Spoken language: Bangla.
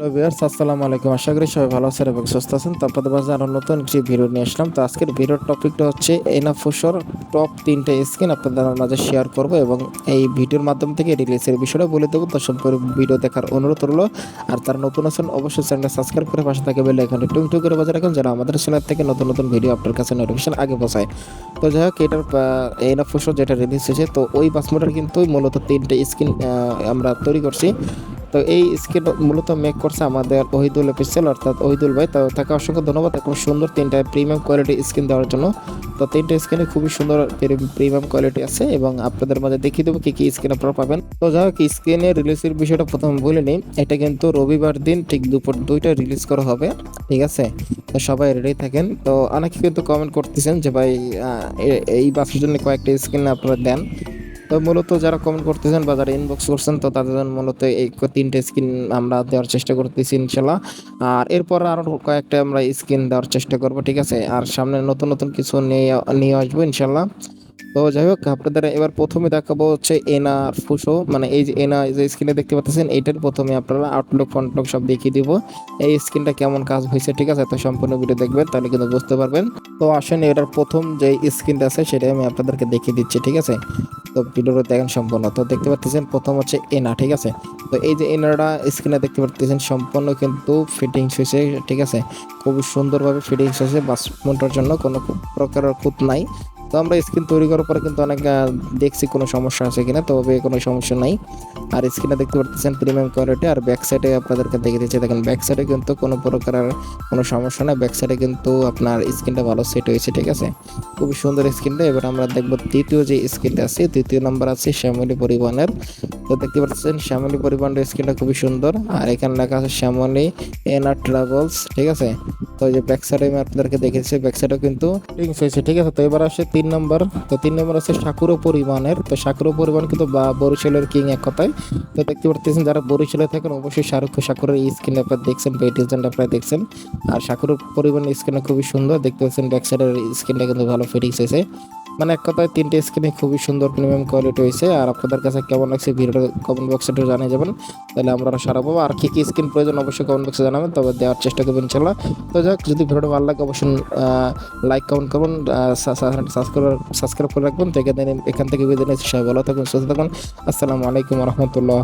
হ্যালো ভিউয়ার্স আসসালামু আলাইকুম। আশা করি সবাই ভালো আছেন এবং সুস্থ আছেন। তো আপনাদের মাঝে আরও নতুন একটি ভিডিও নিয়ে আসলাম। তো আজকের ভিডিওর টপিকটা হচ্ছে এনাফোসর টপ তিনটে স্কিন আপনাদের মাঝে শেয়ার করব এবং এই ভিডিওর মাধ্যম থেকে রিলিজের বিষয়টা বলে দেবো। তো সম্পূর্ণ ভিডিও দেখার অনুরোধ রইল। আর তারা নতুন আছেন, অবশ্যই চ্যানেলটা সাবস্ক্রাইব করে পাশে থাকে বেল টুং টুং করে বাজার রাখুন, যেন আমাদের চ্যানেল থেকে নতুন নতুন ভিডিও আপনার কাছে নোটিফিকেশন আগে পৌঁছায়। তো যাই হোক, এটার এনাফোসর যেটা রিলিজ হয়েছে, তো ওই বাসমোটার কিন্তু মূলত তিনটে স্কিন আমরা তৈরি করছি। তো এই স্কিন মূলত মেক করছে আমাদের ওহিদুল অফিসিয়াল অর্থাৎ ওহিদুল ভাই। তো তাকে অসংখ্য ধন্যবাদ খুব সুন্দর তিনটা প্রিমিয়াম কোয়ালিটি স্কিন দেওয়ার জন্য। তো তিনটা স্কিনে খুবই সুন্দর প্রিমিয়াম কোয়ালিটি আছে এবং আপনাদের মাঝে দেখিয়ে দেবো কি কি স্কিন আপনারা পাবেন। তো যাই হোক স্কিনের রিলিজের বিষয়টা প্রথম বলে নিই। এটা কিন্তু রবিবার দিন ঠিক দুপুর দুইটা রিলিজ করা হবে, ঠিক আছে? তো সবাই রেডি থাকেন। তো অনেকে কিন্তু কমেন্ট করতেছেন যে ভাই এই বাসের জন্য কয়েকটা স্কিন আপনারা দেন। তো মূলত যারা কমেন্ট করতেছেন বা যারা ইনবক্স করছেন, তো তাদের জন্য মূলত এই তিনটে স্কিন আমরা দেওয়ার চেষ্টা করতেছি ইনশাল্লাহ। আর এরপর আরও কয়েকটা আমরা স্কিন দেওয়ার চেষ্টা করব, ঠিক আছে? আর সামনে নতুন নতুন কিছু নিয়ে নিয়ে আসব ইনশাল্লাহ। তো যাই হোক, আপনাদের এবার প্রথমে দেখাবো হচ্ছে এনা ফুসো। মানে এই যে এনা যে স্ক্রিনে দেখতে পাচ্ছেন এটার প্রথমে আপনারা আউটলুক ফ্রন্টলুক সব দেখিয়ে দিব। এই স্ক্রিনটা কেমন কাজ হয়েছে, ঠিক আছে? তো সম্পূর্ণ ভিডিও দেখবেন, তাহলে কিন্তু বুঝতে পারবেন। তো আসেন, এটার প্রথম যে স্ক্রিনটা আছে, সেটাই আমি আপনাদেরকে দেখিয়ে দিচ্ছি, ঠিক আছে? তো ভিডিওটা দেখেন সম্পূর্ণ। তো দেখতে পাচ্ছেন, প্রথম হচ্ছে এনা ঠিক আছে? তো এই যে এনাটা স্ক্রিনে দেখতে পাচ্ছেন, সম্পূর্ণ কিন্তু ফিটিংস হয়েছে, ঠিক আছে? খুবই সুন্দরভাবে ফিটিংস হয়েছে বাসমনটার জন্য কোনো প্রকারের খুঁত নাই। তো আমরা স্ক্রিন তৈরি করার পরে কিন্তু অনেক দেখছি কোনো সমস্যা আছে কিনা তবে কোনো সমস্যা নাই। আর স্ক্রিনে দেখতে পাচ্ছেন প্রিমিয়াম কোয়ালিটি আর ব্যাক সাইডে আপনাদেরকে দেখে দিচ্ছি। দেখেন ব্যাক সাইডে কিন্তু কোনো প্রকারের কোনো সমস্যা নাই। ব্যাক সাইডে কিন্তু আপনার স্ক্রিনটা ভালো সেট হয়েছে, ঠিক আছে? খুবই সুন্দর স্ক্রিনটা। এবার আমরা দেখব তৃতীয় যে স্ক্রিনটা আছে, তৃতীয় নাম্বার আছে শ্যামলী পরিবহনের। তো দেখতে পাচ্ছেন, শ্যামলী পরিবহনের স্ক্রিনটা খুবই সুন্দর। আর এখানে লেখা আছে শ্যামলী এনার ট্রাভেলস ঠিক আছে? তো যে ব্যাক সাইডে আমি আপনাদেরকে দেখেছি ব্যাক সাইডেও কিন্তু লিঙ্কস হয়েছে ঠিক আছে? তো এবার আসে তিন নম্বর তো তিন নম্বর আছে সাকুরো পরিমাণের। তো সাকুরো পরিমাণ কিন্তু বা বরিশালের কিং এক কথায়। তো দেখতে পারতেছেন যারা বরিশালে থাকেন, অবশ্যই শাহরুখ সাকুরের এই স্ক্রিন আপনারা দেখছেন, বা এই ডিজাইনটা আপনারা দেখছেন। আর সাকুরো পরিমাণ স্ক্রিনটা খুবই সুন্দর, দেখতে পাচ্ছেন ব্যাক সাইডের স্ক্রিনটা কিন্তু ভালো ফিটিংস হয়েছে মানে এক কথায় তিনটে স্ক্রিনে খুবই সুন্দর প্রিমিয়াম কোয়ালিটি হয়েছে। আর আপনাদের কাছে কেমন লাগছে ভিডিওটা কমেন্ট বক্সে একটু জানিয়ে যাবেন। তাহলে আমরা সারা পাবো আর কি কি স্ক্রিন প্রয়োজন অবশ্যই কমেন্ট বক্সে জানাবেন। তবে দেওয়ার চেষ্টা করবেন ইনশাল্লাহ তো যাক, যদি ভিডিওটা ভালো লাগে অবশ্যই লাইক কমেন্ট করুন সাবস্ক্রাইব সাবস্ক্রাইব করে রাখবেন। তো এখান থেকে এখান থেকে বিদায় নিচ্ছি। সবাই ভালো থাকুন সুস্থ থাকুন আসসালামু আলাইকুম রহমতুল্লাহ।